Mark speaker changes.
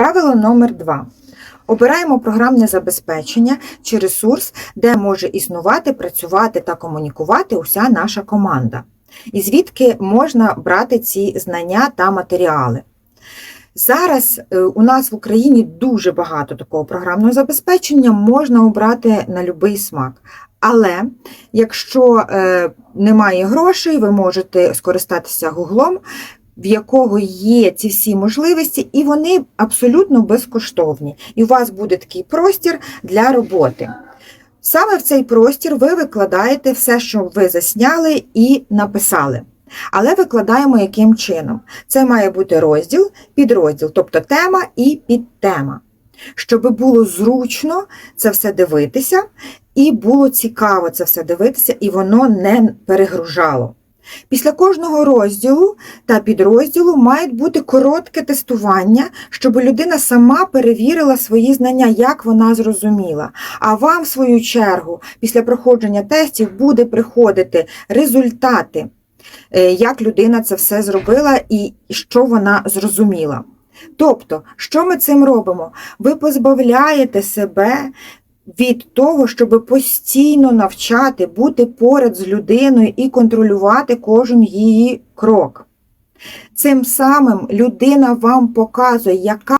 Speaker 1: Правило номер 2 Обираємо програмне забезпечення чи ресурс, де може існувати, працювати та комунікувати уся наша команда. І звідки можна брати ці знання та матеріали. Зараз е, у нас в Україні дуже багато такого програмного забезпечення, можна обрати на будь-який смак. Але якщо е, немає грошей, ви можете скористатися Гуглом, в якого є ці всі можливості, і вони абсолютно безкоштовні. І у вас буде такий простір для роботи. Саме в цей простір ви викладаєте все, що ви засняли і написали. Але викладаємо яким чином? Це має бути розділ, підрозділ, тобто тема і підтема. Щоб було зручно це все дивитися, і було цікаво це все дивитися, і воно не перегружало. Після кожного розділу та підрозділу має бути коротке тестування, щоб людина сама перевірила свої знання, як вона зрозуміла. А вам, в свою чергу, після проходження тестів буде приходити результати, е, як людина це все зробила і що вона зрозуміла. Тобто, що ми цим робимо? Ви позбавляєте себе від того, щоб постійно навчати, бути поряд з людиною і контролювати кожен її крок. Цим самим людина вам показує, яка